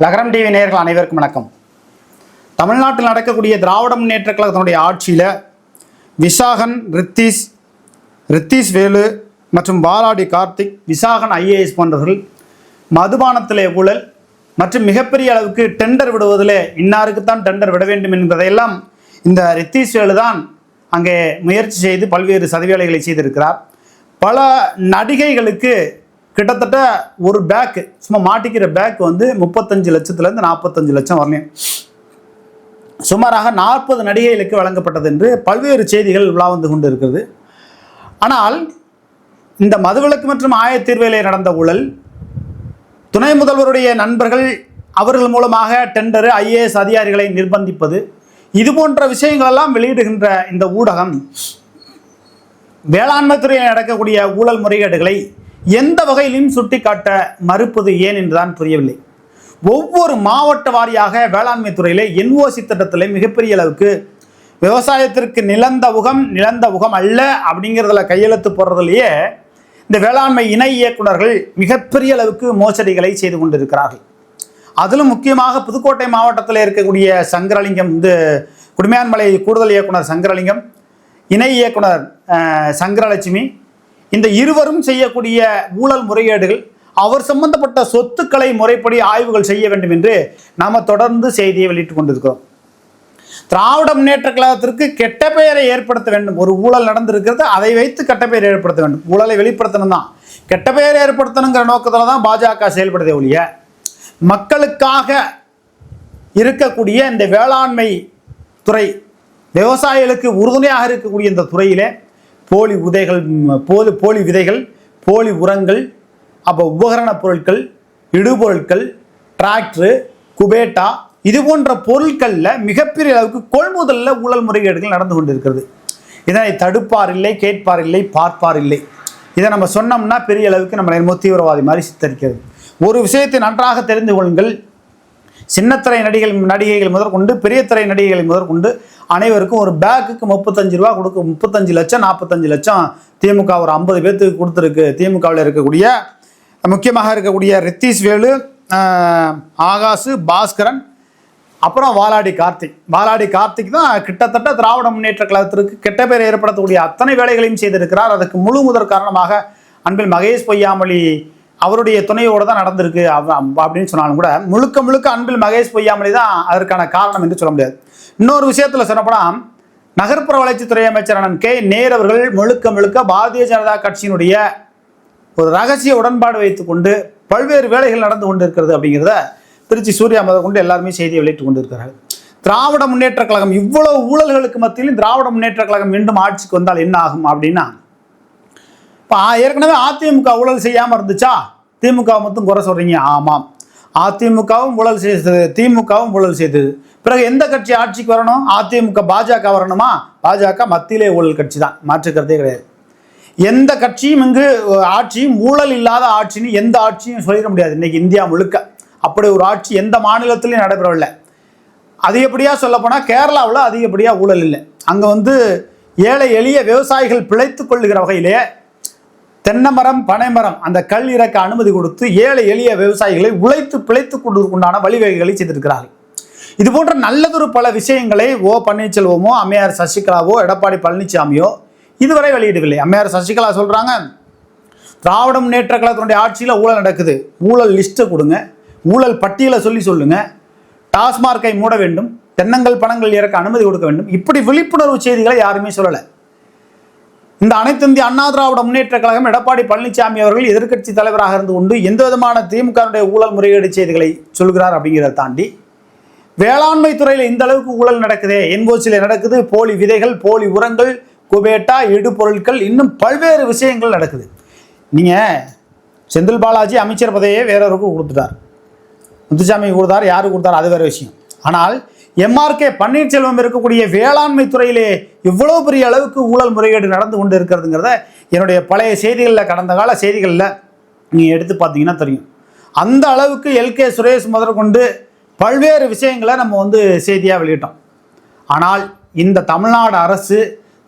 லகரம் டிவி நேயர்கள் அனைவருக்கும் வணக்கம். தமிழ்நாட்டில் நடக்கக்கூடிய திராவிட முன்னேற்ற கழகத்தினுடைய ஆட்சியில் விசாகன் ரித்தீஷ் ரித்தீஷ் வேலு மற்றும் பாலாடி கார்த்திக் விசாகன் ஐஏஎஸ் போன்றவர்கள் மதுபானத்திலே ஊழல் மற்றும் மிகப்பெரிய அளவுக்கு டெண்டர் விடுவதில் இன்னாருக்குத்தான் டெண்டர் விட வேண்டும் என்பதையெல்லாம் இந்த ரித்தீஷ் வேலு தான் அங்கே முயற்சி செய்து பல்வேறு சதிவேலைகளை செய்திருக்கிறார். பல நடிகைகளுக்கு கிட்டத்தட்ட ஒரு பேக்கு சும்மா மாட்டிக்கிற பேக் வந்து முப்பத்தஞ்சு லட்சத்துலேருந்து நாற்பத்தஞ்சு லட்சம் வரலையும் சுமாராக நாற்பது நடிகைகளுக்கு வழங்கப்பட்டது என்று பல்வேறு செய்திகள் விழா வந்து கொண்டு இருக்கிறது. ஆனால் இந்த மதுவிலக்கு மற்றும் ஆயத்தீர்வையிலே நடந்த ஊழல் துணை முதல்வருடைய நண்பர்கள் அவர்கள் மூலமாக டெண்டரு ஐஏஎஸ் அதிகாரிகளை நிர்பந்திப்பது இது போன்ற விஷயங்களெல்லாம் வெளியிடுகின்ற இந்த ஊடகம் வேளாண்மை துறையில் நடக்கக்கூடிய ஊழல் முறைகேடுகளை எந்த வகையிலும் சுட்டிக்காட்ட மறுப்பது ஏன் என்றுதான் புரியவில்லை. ஒவ்வொரு மாவட்ட வாரியாக வேளாண்மை துறையிலே என்ஓசி திட்டத்தில் மிகப்பெரிய அளவுக்கு விவசாயத்திற்கு நிலந்த உகம் நிலந்த உகம் அல்ல அப்படிங்கிறதுல கையெழுத்து போடுறதுலேயே இந்த வேளாண்மை இணை இயக்குனர்கள் மிகப்பெரிய அளவுக்கு மோசடிகளை செய்து கொண்டிருக்கிறார்கள். அதிலும் முக்கியமாக புதுக்கோட்டை மாவட்டத்தில் இருக்கக்கூடிய சங்கரலிங்கம் இந்த குடிமையான்மலை கூடுதல் இயக்குனர் சங்கரலிங்கம் இணை இயக்குனர் சங்கரலட்சுமி இந்த இருவரும் செய்யக்கூடிய ஊழல் முறைகேடுகள் அவர் சம்பந்தப்பட்ட சொத்துக்களை முறைப்படி ஆய்வுகள் செய்ய வேண்டும் என்று நாம் தொடர்ந்து செய்தியை வெளியிட்டுக் கொண்டிருக்கிறோம். திராவிட முன்னேற்ற கழகத்திற்கு கெட்ட பெயரை ஏற்படுத்த வேண்டும். ஒரு ஊழல் நடந்திருக்கிறது அதை வைத்து கெட்ட பெயரை ஏற்படுத்த வேண்டும். ஊழலை வெளிப்படுத்தணும் தான். கெட்ட பெயரை ஏற்படுத்தணுங்கிற நோக்கத்தில் தான் பாஜக செயல்படுதே ஒழிய மக்களுக்காக இருக்கக்கூடிய இந்த வேளாண்மை துறை விவசாயிகளுக்கு உறுதுணையாக இருக்கக்கூடிய இந்த துறையிலே போலி உதைகள் போது போலி விதைகள் போலி உரங்கள் அப்போ உபகரண பொருட்கள் இடுபொருட்கள் டிராக்டரு குபேட்டா இது போன்ற பொருட்களில் மிகப்பெரிய அளவுக்கு கொள்முதலில் ஊழல் முறைகேடுகள் நடந்து கொண்டிருக்கிறது. இதனை தடுப்பார் இல்லை கேட்பார் இல்லை பார்ப்பார் இல்லை. இதை நம்ம சொன்னோம்னா பெரிய அளவுக்கு நம்ம தீவிரவாதி மாதிரி சித்தரிக்கிறது. ஒரு விஷயத்தை நன்றாக தெரிந்து கொள்ளுங்கள். சின்னத்திரை நடிகை நடிகைகள் முதற்கொண்டு பெரிய திரை நடிகைகளை முதற்கொண்டு அனைவருக்கும் ஒரு பேக்குக்கு முப்பத்தஞ்சு ரூபா கொடுக்க முப்பத்தஞ்சு லட்சம் நாற்பத்தஞ்சு லட்சம் திமுக ஒரு ஐம்பது பேர்த்துக்கு கொடுத்துருக்கு. திமுகவில் இருக்கக்கூடிய முக்கியமாக இருக்கக்கூடிய ரித்தீஷ் வேலு ஆகாசு பாஸ்கரன் அப்புறம் வாலாடி கார்த்திக் வாலாடி கார்த்திக் தான் கிட்டத்தட்ட திராவிட முன்னேற்ற கழகத்திற்கு கெட்ட பேர் ஏற்படுத்தக்கூடிய அத்தனை வேலைகளையும் செய்திருக்கிறார். அதற்கு முழு முதற் காரணமாக அன்பில் மகேஷ் பொய்யாமொழி அவருடைய துணையோடு தான் நடந்திருக்கு. அப்படின்னு சொன்னாலும் கூட முழுக்க முழுக்க அன்பில் மகேஷ் பொய்யாமலே தான் அதற்கான காரணம் என்று சொல்ல முடியாது. இன்னொரு விஷயத்தில் சொன்னப்போனால் நகர்ப்புற வளர்ச்சித்துறை அமைச்சர் அண்ணன் கே. நேர் அவர்கள் முழுக்க முழுக்க பாரதிய ஜனதா கட்சியினுடைய ஒரு ரகசிய உடன்பாடு வைத்துக்கொண்டு பல்வேறு வேலைகள் நடந்து கொண்டிருக்கிறது அப்படிங்கிறத திருச்சி சூர்யா மதம் கொண்டு எல்லாருமே செய்தியை வெளியிட்டு கொண்டிருக்கிறார்கள். திராவிட முன்னேற்ற கழகம் இவ்வளவு ஊழல்களுக்கு மத்தியிலும் திராவிட முன்னேற்ற கழகம் மீண்டும் ஆட்சிக்கு வந்தால் என்ன ஆகும் அப்படின்னா இப்போ ஏற்கனவே அதிமுக ஊழல் செய்யாமல் இருந்துச்சா? திமுக மட்டும் குறை சொல்கிறீங்க ஆமாம். அதிமுகவும் ஊழல் செய்தது திமுகவும் ஊழல் செய்தது. பிறகு எந்த கட்சி ஆட்சிக்கு வரணும்? அதிமுக பாஜக வரணுமா? பாஜக மத்தியிலே ஊழல் கட்சி தான். மாற்றுக்கிறதே கிடையாது. எந்த கட்சியும் இங்கு ஆட்சியும் ஊழல் இல்லாத ஆட்சின்னு எந்த ஆட்சியும் சொல்லிட முடியாது. இன்னைக்கு இந்தியா முழுக்க. அப்படி ஒரு ஆட்சி எந்த மாநிலத்திலையும் நடைபெறவில்லை. அதிகப்படியாக சொல்லப்போனால் கேரளாவில் அதிகப்படியாக ஊழல் இல்லை. அங்கே வந்து ஏழை எளிய விவசாயிகள் பிழைத்து கொள்ளுகிற வகையிலே தென்னமரம் பனைமரம் அந்த கல் இறக்க அனுமதி கொடுத்து ஏழை எளிய விவசாயிகளை உழைத்து பிழைத்து கொண்டிருக்குண்டான வழிவகைகளை செய்திருக்கிறார்கள். இது போன்ற நல்லதொரு பல விஷயங்களை ஓ பன்னீர்செல்வமோ அம்மையார் சசிகலாவோ எடப்பாடி பழனிசாமியோ இதுவரை வெளியிடவில்லை. அம்மையார் சசிகலா சொல்கிறாங்க திராவிட முன்னேற்ற கழகத்தினுடைய ஆட்சியில் ஊழல் நடக்குது. ஊழல் லிஸ்ட்டை கொடுங்க ஊழல் பட்டியலை சொல்லி சொல்லுங்கள் டாஸ்மார்க்கை மூட வேண்டும் தென்னங்கள் பணங்கள் இறக்க அனுமதி கொடுக்க வேண்டும். இப்படி விழிப்புணர்வு செய்திகளை யாருமே சொல்லலை. இந்த அனைத்து இந்திய அண்ணா திராவிட முன்னேற்ற கழகம் எடப்பாடி பழனிசாமி அவர்கள் எதிர்க்கட்சி தலைவராக இருந்து கொண்டு எந்த விதமான திமுகவுடைய ஊழல் முறைகேடு செய்திகளை சொல்கிறார் அப்படிங்கிறத தாண்டி வேளாண்மை துறையில் இந்த அளவுக்கு ஊழல் நடக்குதே என்கோச்சில் நடக்குது போலி விதைகள் போலி உரங்கள் குபேட்டா இடுபொருட்கள் இன்னும் பல்வேறு விஷயங்கள் நடக்குது. நீங்கள் செந்தில் பாலாஜி அமைச்சர் பதவியை வேறொருக்கு கொடுத்துட்டார். முத்துசாமி கொடுத்தார் யாரு கொடுத்தார் அது வேற விஷயம். ஆனால் எம்ஆர்கே பன்னீர்செல்வம் இருக்கக்கூடிய வேளாண்மை துறையிலே இவ்வளவு பெரிய அளவுக்கு ஊழல் முறைகேடு நடந்து கொண்டு இருக்கிறதுங்கிறத என்னுடைய பழைய செய்திகளில் கடந்த கால செய்திகளில் நீங்கள் எடுத்து பார்த்தீங்கன்னா தெரியும். அந்த அளவுக்கு எல்கே சுரேஷ் முதற்கொண்டு பல்வேறு விஷயங்களை நம்ம வந்து செய்தியாக வெளியிட்டோம். ஆனால் இந்த தமிழ்நாடு அரசு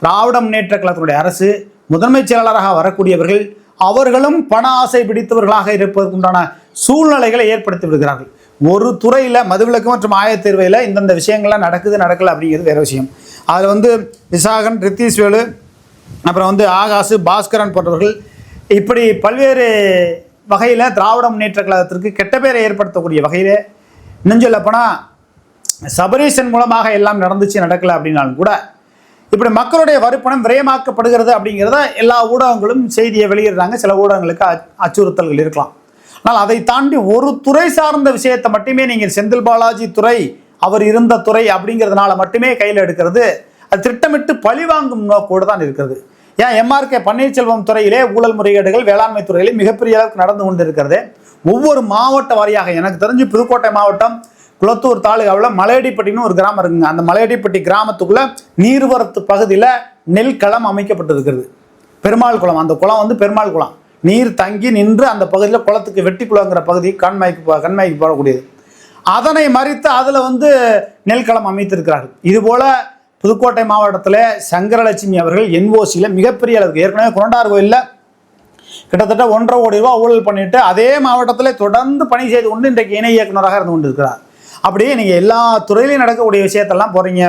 திராவிட முன்னேற்ற கழகத்தினுடைய அரசு முதன்மைச் செயலாளராக வரக்கூடியவர்கள் அவர்களும் பண ஆசை பிடித்தவர்களாக இருப்பதற்குண்டான சூழ்நிலைகளை ஏற்படுத்தி விடுகிறார்கள். ஒரு துறையில் மதுவிலக்கு மற்றும் ஆயத்தேர்வையில் இந்தந்த விஷயங்கள்லாம் நடக்குது நடக்கலை அப்படிங்கிறது வேற விஷயம். அதில் வந்து விசாகன் ரித்தீஸ்வேலு அப்புறம் வந்து ஆகாசு பாஸ்கரன் போன்றவர்கள் இப்படி பல்வேறு வகையில் திராவிட முன்னேற்ற கழகத்திற்கு கெட்ட பேரை ஏற்படுத்தக்கூடிய வகையில் இன்னும் சொல்லப்போனால் சபரீசன் மூலமாக எல்லாம் நடந்துச்சு நடக்கலை அப்படின்னாலும் கூட இப்படி மக்களுடைய வரிப்பணம் விரயமாக்கப்படுகிறது அப்படிங்கிறத எல்லா ஊடகங்களும் செய்தியை வெளியிடுறாங்க. சில ஊடகங்களுக்கு அச்சுறுத்தல்கள் இருக்கலாம். ஆனால் அதை தாண்டி ஒரு துறை சார்ந்த விஷயத்தை மட்டுமே நீங்கள் செந்தில் பாலாஜி துறை அவர் இருந்த துறை அப்படிங்கிறதுனால மட்டுமே கையில் எடுக்கிறது. அது திட்டமிட்டு பழிவாங்கும் நோக்கோடு தான் இருக்கிறது. ஏன் எம்ஆர்கே பன்னீர்செல்வம் துறையிலே ஊழல் முறைகேடுகள் வேளாண்மை துறையிலே மிகப்பெரிய அளவுக்கு நடந்து கொண்டு இருக்கிறது ஒவ்வொரு மாவட்ட வாரியாக எனக்கு தெரிஞ்சு புதுக்கோட்டை மாவட்டம் குளத்தூர் தாலுகாவில் மலையடிப்பட்டின்னு ஒரு கிராமம் இருக்குங்க. அந்த மலையடிப்பட்டி கிராமத்துக்குள்ளே நீர்வரத்து பகுதியில் நெல் களம் அமைக்கப்பட்டிருக்கிறது. பெருமாள் குளம். அந்த குளம் வந்து பெருமாள் குளம். நீர் தங்கி நின்று அந்த பகுதியில் குளத்துக்கு வெட்டி குளங்கிற பகுதி கண்மாய்க்கு கண்மாய்க்கு போடக்கூடியது அதனை மறித்து அதில் வந்து நெல்களம் அமைத்திருக்கிறார்கள். இதுபோல் புதுக்கோட்டை மாவட்டத்தில் சங்கரலட்சுமி அவர்கள் என்ஓசியில் மிகப்பெரிய அளவுக்கு ஏற்கனவே குரண்டார் கோயிலில் கிட்டத்தட்ட ஒன்றரை கோடி ரூபாய் ஊழல் பண்ணிட்டு அதே மாவட்டத்தில் தொடர்ந்து பணி செய்து கொண்டு இன்றைக்கு இணை இயக்குனராக இருந்து கொண்டிருக்கிறார். அப்படியே நீங்கள் எல்லா துறையிலையும் நடக்கக்கூடிய விஷயத்தெல்லாம் போகிறீங்க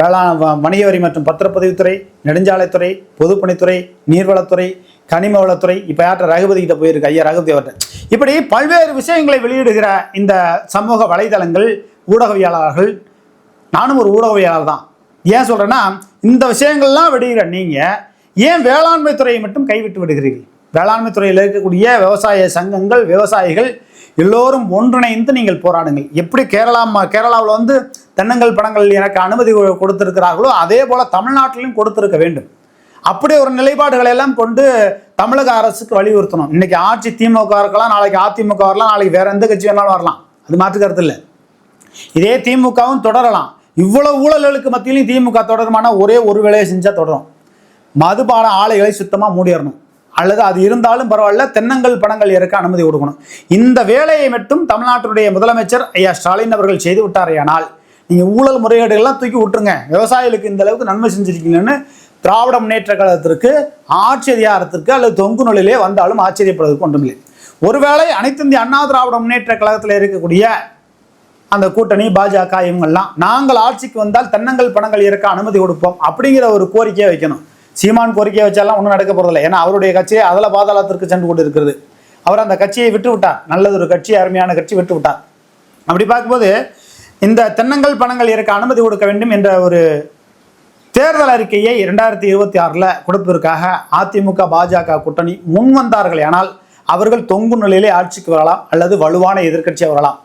வேளாண் வணிக வரி மற்றும் பத்திரப்பதிவுத்துறை நெடுஞ்சாலைத்துறை பொதுப்பணித்துறை நீர்வளத்துறை கனிம வளத்துறை இப்போ யார்கிட்ட ரகுபதி கிட்ட போயிருக்கு? ஐயா ரகுபதி அவர்கிட்ட. இப்படி பல்வேறு விஷயங்களை வெளியிடுகிற இந்த சமூக வலைதளங்கள் ஊடகவியலாளர்கள் நானும் ஒரு ஊடகவியலாளர் தான். ஏன் சொல்கிறேன்னா இந்த விஷயங்கள்லாம் விடுகிற நீங்கள் ஏன் வேளாண்மை துறையை மட்டும் கைவிட்டு விடுகிறீர்கள்? வேளாண்மை துறையில் இருக்கக்கூடிய விவசாய சங்கங்கள் விவசாயிகள் எல்லோரும் ஒன்றிணைந்து நீங்கள் போராடுங்கள். எப்படி கேரளா கேரளாவில் வந்து தென்னங்கள் படங்கள் எனக்கு அனுமதி கொடுத்திருக்கிறார்களோ அதே போல் தமிழ்நாட்டிலும் கொடுத்திருக்க வேண்டும். அப்படி ஒரு நிலைப்பாடுகளை எல்லாம் கொண்டு தமிழக அரசுக்கு வலியுறுத்தணும். இன்னைக்கு ஆட்சி திமுக இருக்கலாம் நாளைக்கு அதிமுக வரலாம் நாளைக்கு வேற எந்த கட்சி வேணாலும் வரலாம். அது மாற்று இல்லை. இதே திமுகவும் தொடரலாம். இவ்வளவு ஊழல்களுக்கு மத்தியிலும் திமுக தொடருமான ஒரே ஒரு வேலையை செஞ்சால் தொடரும். மதுபான ஆலைகளை சுத்தமாக மூடிடணும். அல்லது அது இருந்தாலும் பரவாயில்ல தென்னங்கள் பணங்கள் இறக்க அனுமதி கொடுக்கணும். இந்த வேலையை மட்டும் தமிழ்நாட்டுடைய முதலமைச்சர் ஐயா ஸ்டாலின் அவர்கள் செய்து விட்டாரேயானால் நீங்கள் ஊழல் முறைகேடுகள்லாம் தூக்கி விட்டுருங்க. விவசாயிகளுக்கு இந்த அளவுக்கு நன்மை செஞ்சிருக்கீங்கன்னு திராவிட முன்னேற்ற கழகத்திற்கு ஆட்சி அல்லது தொங்கு நூலிலே வந்தாலும் ஆச்சரியப்படுவதற்கு ஒன்றுமில்லை. ஒருவேளை அனைத்து இந்திய அண்ணா திராவிட முன்னேற்ற கழகத்தில் இருக்கக்கூடிய அந்த கூட்டணி பாஜக இவங்கெல்லாம் நாங்கள் ஆட்சிக்கு வந்தால் தென்னங்கள் பணங்கள் இறக்க அனுமதி கொடுப்போம் அப்படிங்கிற ஒரு கோரிக்கையை வைக்கணும். சீமான் கோரிக்கையை வச்சாலாம் ஒன்றும் நடக்க போறதில்லை. ஏன்னா அவருடைய கட்சியே அதில் பாதாளத்திற்கு சென்று கொண்டு இருக்கிறது அவர் அந்த கட்சியை விட்டு விட்டார். நல்லது ஒரு கட்சி அருமையான கட்சி விட்டு விட்டார். அப்படி பார்க்கும்போது இந்த தென்னங்கள் பணங்கள் இறக்க அனுமதி கொடுக்க வேண்டும் என்ற ஒரு தேர்தல் அறிக்கையை இரண்டாயிரத்தி இருபத்தி ஆறில் கொடுப்பதற்காக அதிமுக பாஜக கூட்டணி முன் வந்தார்கள் ஆனால் அவர்கள் தொங்கு நிலையிலே ஆட்சிக்கு வரலாம் அல்லது வலுவான எதிர்க்கட்சியாக வரலாம்.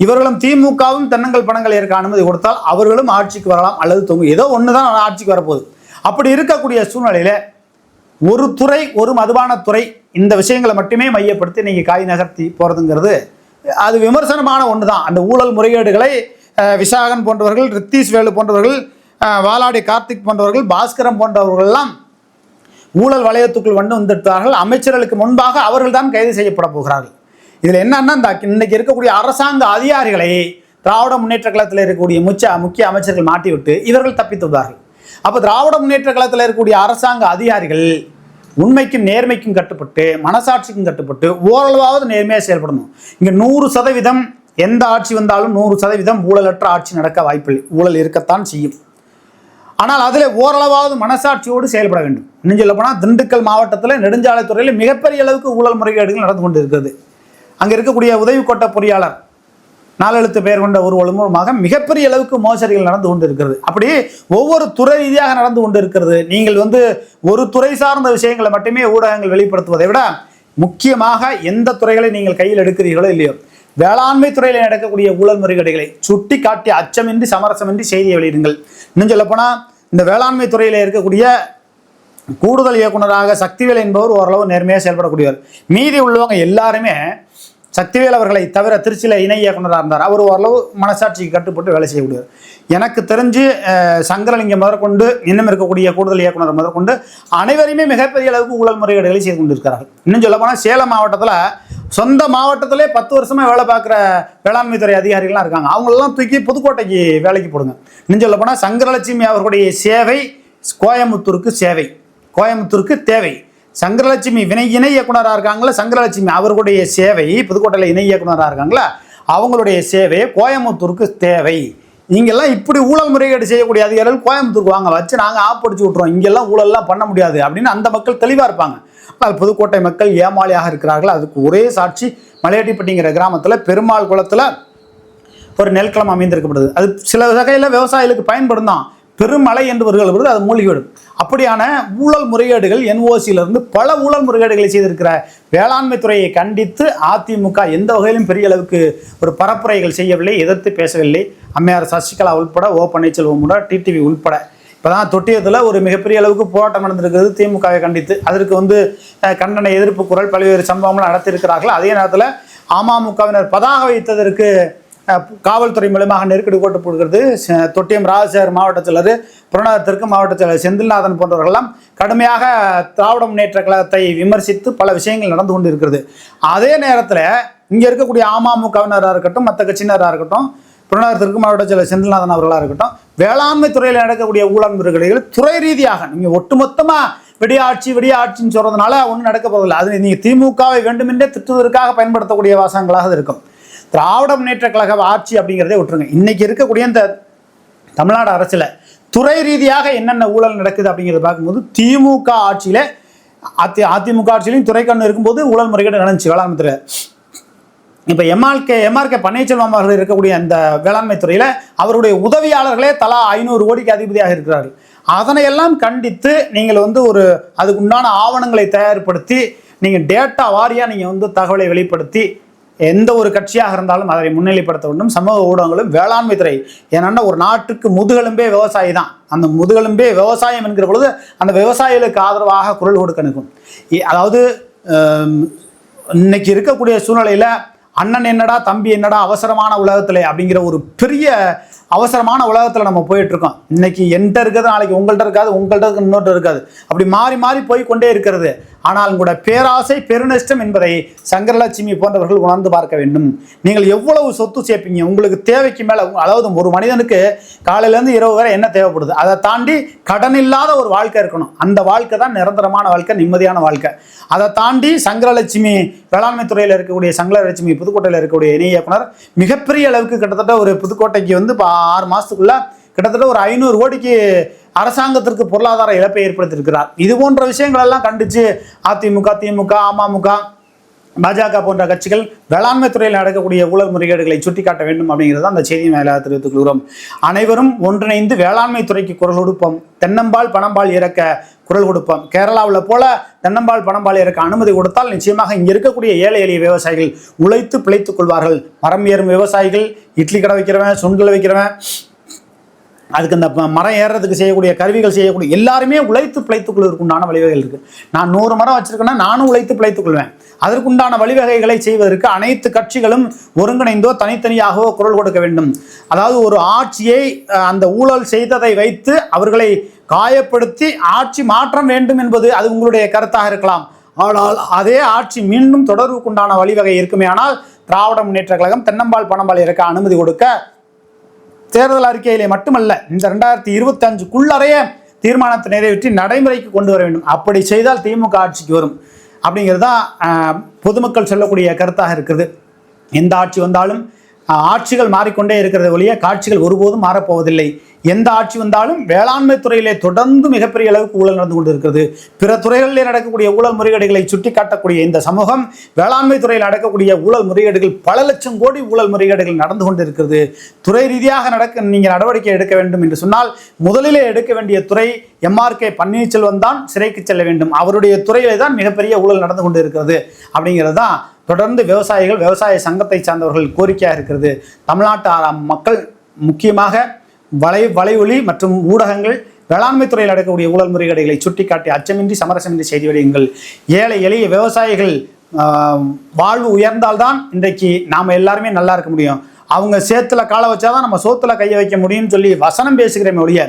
இவர்களும் திமுகவும் தென்னங்கள் பணங்கள் ஏற்க அனுமதி கொடுத்தால் அவர்களும் ஆட்சிக்கு வரலாம் அல்லது தொங்கு. ஏதோ ஒன்று தான் ஆட்சிக்கு வரப்போகுது. அப்படி இருக்கக்கூடிய சூழ்நிலையில ஒரு துறை ஒரு மதுபான துறை இந்த விஷயங்களை மட்டுமே மையப்படுத்தி நீங்கள் காய் நகர்த்தி போகிறதுங்கிறது அது விமர்சனமான ஒன்று தான் அந்த ஊழல் முறைகேடுகளை விசாகன் போன்றவர்கள் ரித்தீஷ் வேலு போன்றவர்கள் வாலாடி கார்த்திக் போன்றவர்கள் பாஸ்கரம் போன்றவர்கள்லாம் ஊழல் வளையத்துக்குள் வந்து வந்திருக்கிறார்கள் அமைச்சர்களுக்கு முன்பாக அவர்கள் தான் கைது செய்யப்பட போகிறார்கள். இதில் என்னன்னா இந்த இன்னைக்கு இருக்கக்கூடிய அரசாங்க அதிகாரிகளை திராவிட முன்னேற்ற கழகத்தில் இருக்கக்கூடிய முச்ச முக்கிய அமைச்சர்கள் மாட்டிவிட்டு இவர்கள் தப்பித்து விட்டார்கள் அப்போ திராவிட முன்னேற்ற கழகத்தில் இருக்கக்கூடிய அரசாங்க அதிகாரிகள் உண்மைக்கும் நேர்மைக்கும் கட்டுப்பட்டு மனசாட்சிக்கும் கட்டுப்பட்டு ஓரளவாவது நேர்மையாக செயல்படணும். இங்கே நூறு சதவீதம் எந்த ஆட்சி வந்தாலும் நூறு சதவீதம் ஊழலற்ற ஆட்சி நடக்க வாய்ப்பில்லை ஊழல் இருக்கத்தான் செய்யும். ஆனால் அதில் ஓரளவாவது மனசாட்சியோடு செயல்பட வேண்டும். இன்னும் சொல்ல போனால் திண்டுக்கல் மாவட்டத்தில் நெடுஞ்சாலைத்துறையில் மிகப்பெரிய அளவுக்கு ஊழல் முறைகேடுகள் நடந்து கொண்டு இருக்கிறது அங்கே இருக்கக்கூடிய உதவி கோட்ட பொறியாளர் நாலெழுத்து பெயர் கொண்ட ஒரு மூலமாக மிகப்பெரிய அளவுக்கு மோசடிகள் நடந்து கொண்டு இருக்கிறது அப்படி ஒவ்வொரு துறை ரீதியாக நடந்து கொண்டு இருக்கிறது நீங்கள் வந்து ஒரு துறை சார்ந்த விஷயங்களை மட்டுமே ஊடகங்கள் வெளிப்படுத்துவதை விட முக்கியமாக எந்த துறைகளை நீங்கள் கையில் எடுக்கிறீர்களோ இல்லையோ வேளாண்மை துறையில் நடக்கக்கூடிய ஊழல் முறைகேடுகளை சுட்டி காட்டி அச்சமின்றி சமரசமின்றி செய்தியை வெளியிடுங்கள். இன்னும் சொல்லப்போனால் இந்த வேளாண்மை துறையில் இருக்கக்கூடிய கூடுதல் இயக்குனராக சக்திவேல் என்பவர் ஓரளவு நேர்மையாக செயல்படக்கூடியவர். மீதி உள்ளவங்க எல்லாருமே சக்திவேல் அவர்களை தவிர திருச்சியில் இணை இயக்குனராக இருந்தார். அவர் ஓரளவு மனசாட்சிக்கு கட்டுப்பட்டு வேலை செய்யக்கூடியவர். எனக்கு தெரிஞ்சு சங்கரலிங்கம் முதற்கொண்டு இன்னும் இருக்கக்கூடிய கூடுதல் இயக்குனர் முதற்கொண்டு அனைவரையுமே மிகப்பெரிய அளவுக்கு ஊழல் முறைகேடுகளை செய்து கொண்டிருக்கிறார்கள். இன்னும் சொல்லப்போனால் சேலம் மாவட்டத்தில் சொந்த மாவட்டத்திலே பத்து வருஷமா வேலை பார்க்குற வேளாண்மை துறை அதிகாரிகள்லாம் இருக்காங்க. அவங்களெல்லாம் தூக்கி புதுக்கோட்டைக்கு வேலைக்கு போடுங்க. இன்னும் சொல்லப்போனால் சங்கரலட்சுமி அவர்களுடைய சேவை கோயம்புத்தூருக்கு சேவை. கோயம்புத்தூருக்கு தேவை. சங்கரலட்சுமி வினை இணை இயக்குனராக இருக்காங்களா சங்கரலட்சுமி அவர்களுடைய சேவை புதுக்கோட்டையில் இணை இயக்குனராக இருக்காங்களா அவங்களுடைய சேவை கோயம்புத்தூருக்கு தேவை. இங்கெல்லாம் இப்படி ஊழல் முறைகேடு செய்யக்கூடிய அதிகாரிகள் கோயம்புத்தூருக்கு வாங்க வச்சு நாங்கள் ஆப்படிச்சு விட்றோம் இங்கெல்லாம் ஊழல்லாம் பண்ண முடியாது அப்படின்னு அந்த மக்கள் தெளிவாக இருப்பாங்க. ஆனால் புதுக்கோட்டை மக்கள் ஏமாளியாக இருக்கிறார்கள். அதுக்கு ஒரே சாட்சி மலையாட்டிப்பட்டிங்கிற கிராமத்தில் பெருமாள் குளத்தில் ஒரு நெல்களம் அமைந்திருக்கப்படுது. அது சில வகையில் விவசாயிகளுக்கு பயன்படும் தான். பெருமலை என்று வருகிற பொழுது அது மூழ்கிவிடும் அப்படியான ஊழல் முறைகேடுகள் என்ஓசியிலிருந்து இருந்து பல ஊழல் முறைகேடுகளை செய்திருக்கிற வேளாண்மை துறையை கண்டித்து அதிமுக எந்த வகையிலும் பெரிய அளவுக்கு ஒரு பரப்புரைகள் செய்யவில்லை எதிர்த்து பேசவில்லை. அம்மையார் சசிகலா உள்பட ஓ பன்னீர்செல்வம் உட்பட டிடிவி உள்பட. இப்போதான் தொட்டியத்தில் ஒரு மிகப்பெரிய அளவுக்கு போராட்டம் நடந்திருக்கிறது திமுகவை கண்டித்து. அதற்கு வந்து கண்டன எதிர்ப்பு குரல் பல்வேறு சம்பவங்கள் நடத்தியிருக்கிறார்கள். அதே நேரத்தில் அமமுகவினர் பதாக வைத்ததற்கு காவல்துறை மூலமாக நெருக்கடி போட்டு போடுகிறது. தொட்டியம் ராஜசேகர் மாவட்ட புறநகரத்திற்கு மாவட்டத்தில் செந்தில்நாதன் போன்றவர்களெல்லாம் கடுமையாக திராவிட முன்னேற்ற கழகத்தை விமர்சித்து பல விஷயங்கள் நடந்து கொண்டு இருக்கிறது அதே நேரத்தில் இங்கே இருக்கக்கூடிய அமமுகவினராக இருக்கட்டும் மற்ற கட்சியினராக இருக்கட்டும் புறநகர் தெற்கு மாவட்ட செயலர் செந்தில்நாதன் அவர்களாக இருக்கட்டும் வேளாண்மை துறையில் நடக்கக்கூடிய ஊழல் துறை ரீதியாக நீங்கள் ஒட்டுமொத்தமாக வெடியாட்சி வெடியாட்சின்னு சொல்றதுனால ஒன்றும் நடக்க போவதில்லை அது நீங்கள் திமுகவை வேண்டுமென்றே திட்டுவதற்காக பயன்படுத்தக்கூடிய வாசகங்களாக இருக்கும். திராவிட முன்னேற்ற கழக ஆட்சி அப்படிங்கிறதே விட்டுருங்க. இன்னைக்கு இருக்கக்கூடிய இந்த தமிழ்நாடு அரசில் துறை ரீதியாக என்னென்ன ஊழல் நடக்குது அப்படிங்கிறத பார்க்கும்போது திமுக ஆட்சியில் அதி அதிமுக ஆட்சியிலையும் துறைக்கண்ணு இருக்கும்போது ஊழல் முறைகேடு நடந்துச்சு வேளாண்மை துறை. இப்போ எம்ஆர்கே எம்ஆர்கே பன்னீர்செல்வம் அவர்கள் இருக்கக்கூடிய அந்த வேளாண்மை துறையில் அவருடைய உதவியாளர்களே தலா ஐநூறு கோடிக்கு அதிபதியாக இருக்கிறார்கள். அதனையெல்லாம் கண்டித்து நீங்கள் வந்து ஒரு அதுக்கு உண்டான ஆவணங்களை தயார்படுத்தி நீங்கள் டேட்டா வாரியாக நீங்கள் வந்து தகவலை வெளிப்படுத்தி எந்த ஒரு கட்சியாக இருந்தாலும் அதை முன்னிலைப்படுத்த வேண்டும். சமூக ஊடகங்களும் வேளாண்மை துறை. ஏன்னா ஒரு நாட்டுக்கு முதுகெலும்பே விவசாயி தான். அந்த முதுகெலும்பே விவசாயம் என்கிற பொழுது அந்த விவசாயிகளுக்கு ஆதரவாக குரல் கொடுக்க நிற்கும். அதாவது இன்னைக்கு இருக்கக்கூடிய சூழ்நிலையில் அண்ணன் என்னடா தம்பி என்னடா அவசரமான உலகத்தில் அப்படிங்கிற ஒரு பெரிய அவசரமான உலகத்தில் நம்ம போயிட்டுருக்கோம். இன்னைக்கு என்கிட்ட இருக்கிறது நாளைக்கு உங்கள்கிட்ட இருக்காது உங்கள்கிட்ட இருக்க இன்னொருட்ட இருக்காது. அப்படி மாறி மாறி போய் கொண்டே இருக்கிறது. ஆனால் கூட பேராசை பெருநஷ்டம் என்பதை சங்கரலட்சுமி போன்றவர்கள் உணர்ந்து பார்க்க வேண்டும். நீங்கள் எவ்வளவு சொத்து சேர்ப்பீங்க? உங்களுக்கு தேவைக்கு மேலே அதாவது ஒரு மனிதனுக்கு காலையிலேருந்து இரவு வரை என்ன தேவைப்படுது? அதை தாண்டி கடன் இல்லாத ஒரு வாழ்க்கை இருக்கணும். அந்த வாழ்க்கை தான் நிரந்தரமான வாழ்க்கை நிம்மதியான வாழ்க்கை. அதை தாண்டி சங்கரலட்சுமி வேளாண்மை துறையில் இருக்கக்கூடிய சங்கரலட்சுமி புதுக்கோட்டையில் இருக்கக்கூடிய இணை இயக்குனர் மிகப்பெரிய அளவுக்கு கிட்டத்தட்ட ஒரு புதுக்கோட்டைக்கு வந்து இப்போ ஆறு மாதத்துக்குள்ளே கிட்டத்தட்ட ஒரு ஐநூறு கோடிக்கு அரசாங்கத்திற்கு பொருளாதார இழப்பை ஏற்படுத்தியிருக்கிறார். இது போன்ற விஷயங்கள் எல்லாம் கண்டிச்சு அதிமுக திமுக அமமுக பாஜக போன்ற கட்சிகள் வேளாண்மை துறையில் நடக்கக்கூடிய ஊழல் முறைகேடுகளை சுட்டிக்காட்ட வேண்டும் அப்படிங்கிறத அந்த செய்தி மேலாக தெரிவித்துக் கொள்கிறோம் அனைவரும் ஒன்றிணைந்து வேளாண்மை துறைக்கு குரல் கொடுப்போம். தென்னம்பால் பணம்பால் இறக்க குரல் கொடுப்போம். கேரளாவில் போல தென்னம்பால் பணம்பால் இறக்க அனுமதி கொடுத்தால் நிச்சயமாக இங்கே இருக்கக்கூடிய ஏழை எளிய விவசாயிகள் உழைத்து பிழைத்துக் கொள்வார்கள். மரம் ஏறும் விவசாயிகள் இட்லி கடை வைக்கிறவன் சுண்டல் வைக்கிறவன் அதுக்கு அந்த ம- மரம் ஏறுறதுக்கு செய்யக்கூடிய கருவிகள் செய்யக்கூடிய எல்லாருமே உழைத்து பிழைத்துக் கொள்வதற்கு உண்டான வழிவகைகள் இருக்கு. நான் நூறு மரம் வச்சிருக்கேன்னா நானும் உழைத்து பிழைத்துக் கொள்வேன் அதற்குண்டான வழிவகைகளை செய்வதற்கு அனைத்து கட்சிகளும் ஒருங்கிணைந்தோ தனித்தனியாகவோ குரல் கொடுக்க வேண்டும். அதாவது ஒரு ஆட்சியை அந்த ஊழல் செய்ததை வைத்து அவர்களை காயப்படுத்தி ஆட்சி மாற்றம் வேண்டும் என்பது அது உங்களுடைய கருத்தாக இருக்கலாம். ஆனால் அதே ஆட்சி மீண்டும் தொடர்புக்குண்டான வழிவகை இருக்குமே ஆனால் திராவிட முன்னேற்ற கழகம் தென்னம்பால் பணம்பால் இருக்க அனுமதி கொடுக்க தேர்தல் அறிக்கையிலே மட்டுமல்ல இந்த ரெண்டாயிரத்தி இருபத்தஞ்சுக்குள்ளறைய தீர்மானத்தை நிறைவேற்றி நடைமுறைக்கு கொண்டு வர வேண்டும். அப்படி செய்தால் திமுக ஆட்சிக்கு வரும். அப்படிங்கிறது தான் பொதுமக்கள் சொல்லக்கூடிய கருத்தாக இருக்குது. எந்த ஆட்சி வந்தாலும் ஆட்சிகள் மாறிக்கொண்டே இருக்கிறது ஒழிய காட்சிகள் ஒருபோதும் மாறப்போவதில்லை. எந்த ஆட்சி வந்தாலும் வேளாண்மை துறையிலே தொடர்ந்து மிகப்பெரிய அளவுக்கு ஊழல் நடந்து கொண்டிருக்கிறது. பிற துறைகளிலே நடக்கக்கூடிய ஊழல் முறைகேடுகளை சுட்டிக்காட்டக்கூடிய இந்த சமூகம் வேளாண்மை துறையில் நடக்கக்கூடிய ஊழல் முறைகேடுகள் பல லட்சம் கோடி ஊழல் முறைகேடுகள் நடந்து கொண்டிருக்கிறது. துறை ரீதியாக நடக்க நீங்கள் நடவடிக்கை எடுக்க வேண்டும் என்று சொன்னால் முதலிலே எடுக்க வேண்டிய துறை எம்ஆர்கே பன்னீர்செல்வம் தான் சிறைக்கு செல்ல வேண்டும். அவருடைய துறையிலே தான் மிகப்பெரிய ஊழல் நடந்து கொண்டிருக்கிறது. அப்படிங்கிறது தான் தொடர்ந்து விவசாயிகள் விவசாய சங்கத்தை சார்ந்தவர்கள் கோரிக்கையாக இருக்கிறது. தமிழ்நாட்டு மக்கள் முக்கியமாக வலை வலையொலி மற்றும் ஊடகங்கள் வேளாண்மை துறையில் நடக்கக்கூடிய ஊழல் முறைகேடுகளை சுட்டிக்காட்டி அச்சமின்றி சமரசமின்றி செய்தி வெளியுங்கள் ஏழை எளிய விவசாயிகள் வாழ்வு உயர்ந்தால்தான் இன்றைக்கு நாம் எல்லாருமே நல்லா இருக்க முடியும். அவங்க சேத்துல காலை வச்சாதான் நம்ம சோத்துல கையை வைக்க முடியும்னு சொல்லி வசனம் பேசுகிறேன் ஒழிய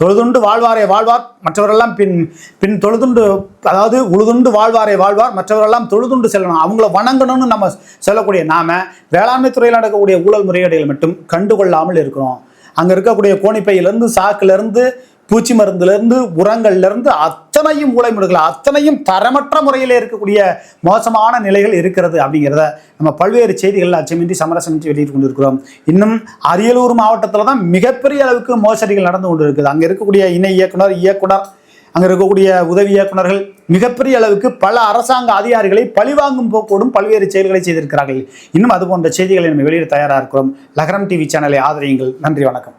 தொழுதுண்டு வாழ்வாரே வாழ்வார் மற்றவரெல்லாம் பின் பின் தொழுதுண்டு அதாவது உழுதுண்டு வாழ்வாரே வாழ்வார் மற்றவரெல்லாம் தொழுதுண்டு செல்லணும். அவங்கள வணங்கணும்னு நம்ம சொல்லக்கூடிய நாம வேளாண்மை துறையில் நடக்கக்கூடிய ஊழல் முறையீடுகளை மட்டும் கண்டுகொள்ளாமல் இருக்கிறோம். அங்கே இருக்கக்கூடிய கோணிப்பையிலேருந்து சாக்குலேருந்து பூச்சி மருந்துலேருந்து உரங்கள்லேருந்து அத்தனையும் ஊழல்முறைகள் அத்தனையும் தரமற்ற முறையில் இருக்கக்கூடிய மோசமான நிலைகள் இருக்கிறது அப்படிங்கிறத நம்ம பல்வேறு செய்திகள் அச்சமின்றி சமரசமின்றி வெளியிட்டு கொண்டிருக்கிறோம். இன்னும் அரியலூர் மாவட்டத்தில் தான் மிகப்பெரிய அளவுக்கு மோசடிகள் நடந்து கொண்டு இருக்குது அங்கே இருக்கக்கூடிய இணை இயக்குனர் இயக்குனர் அங்கே இருக்கக்கூடிய உதவி இயக்குனர்கள் மிகப்பெரிய அளவுக்கு பல அரசாங்க அதிகாரிகளை பழிவாங்கும் போக்கோடும் பல்வேறு செயல்களை செய்திருக்கிறார்கள். இன்னும் அது போன்ற செய்திகளை நம்ம வெளியிட தயாராக இருக்கிறோம். லகரம் டிவி சேனலை ஆதரியுங்கள். நன்றி வணக்கம்.